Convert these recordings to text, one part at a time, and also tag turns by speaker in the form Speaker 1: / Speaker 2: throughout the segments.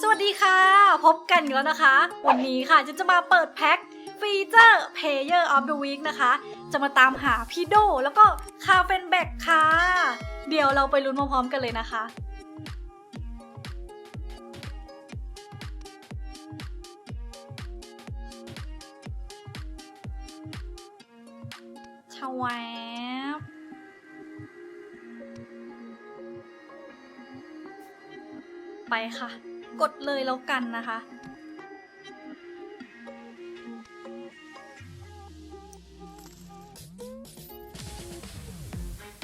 Speaker 1: สวัสดีค่ะ พบกันอีกแล้วนะคะ วันนี้ค่ะจะจะมาเปิดแพ็คฟีเจอร์ Player of the Week นะคะ จะมาตามหาพี่โดแล้วก็คาเฟนแบกค่ะ เดี๋ยวเราไปลุ้นพร้อมๆกันเลยนะคะชาวบ ไปค่ะ กดเลยแล้วกันนะคะ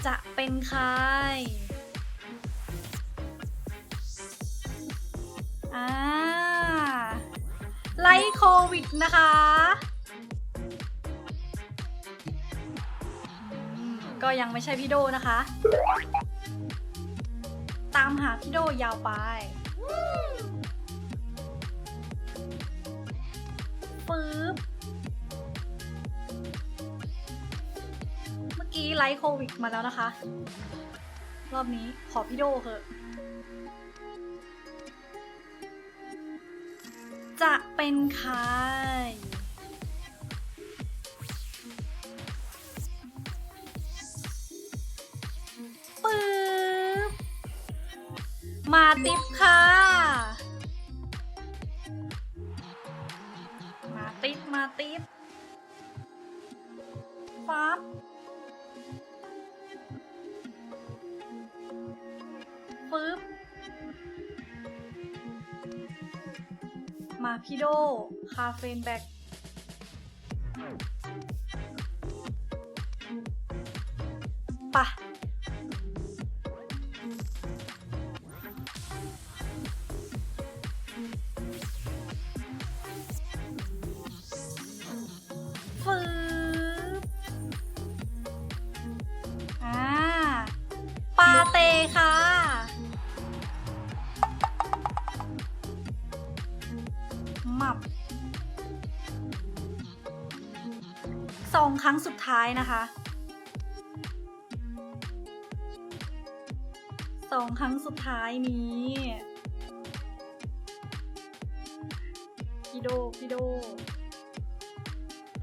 Speaker 1: จะเป็นใครอ่าไลท์โควิดนะคะก็ยังไม่ใช่พี่โดนะคะามหาพี่โดยาวไปปึ๊บเมื่อกี้ไลท์โควิดมาแล้วนะคะ รอบนี้ขอพี่โดเถอะ จะเป็นใคร มาติปค่ะ มาติปมาติปปั๊บปึ๊บ มาพี่โด คาเฟนแบ็กปะ สองครั้งสุดท้ายนะคะสองครั้งสุดท้ายนี้พี่โดพี่โด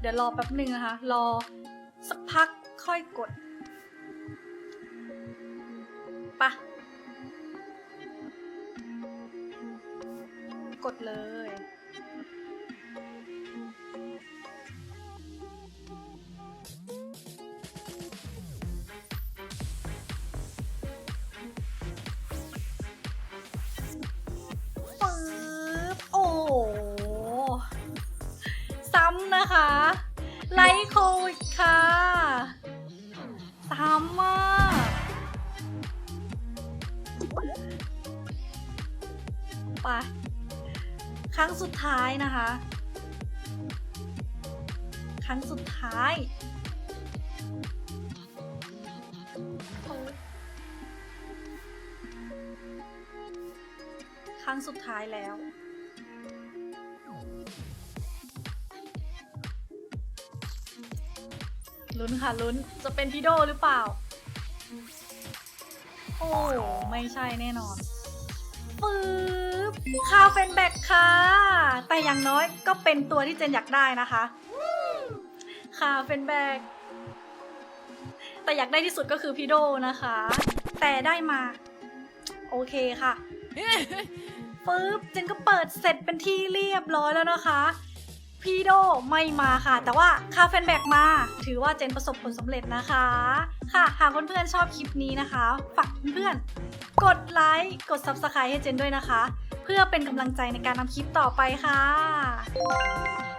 Speaker 1: เดี๋ยวรอแป๊บหนึ่งนะคะ รอสักพักค่อยกดปะกดเลย นะคะ ไลท์โควิดค่ะซ้ำมากไป ครั้งสุดท้ายนะคะ ครั้งสุดท้ายครั้งสุดท้ายแล้ว ลุ้นค่ะลุ้นจะเป็นพีโดหรือเปล่า โอ้ ไม่ใช่แน่นอนปึ๊บคาเฟนแบกค่ะ แต่อย่างน้อยก็เป็นตัวที่เจนอยากได้นะคะคาเฟนแบกแต่อยากได้ที่สุดก็คือพี่โดนะคะ แต่ได้มา โอเคค่ะปึ๊บเจนก็เปิดเสร็จเป็นที่เรียบร้อยแล้วนะคะ พี่โดไม่มาค่ะ แต่ว่าคาเฟนแบกมา ถือว่าเจนประสบผลสำเร็จนะคะ ค่ะ หากเพื่อนๆชอบคลิปนี้นะคะ ฝากเพื่อนๆ กดไลค์ กด Subscribe ให้เจนด้วยนะคะ เพื่อเป็นกำลังใจในการทำคลิปต่อไปค่ะ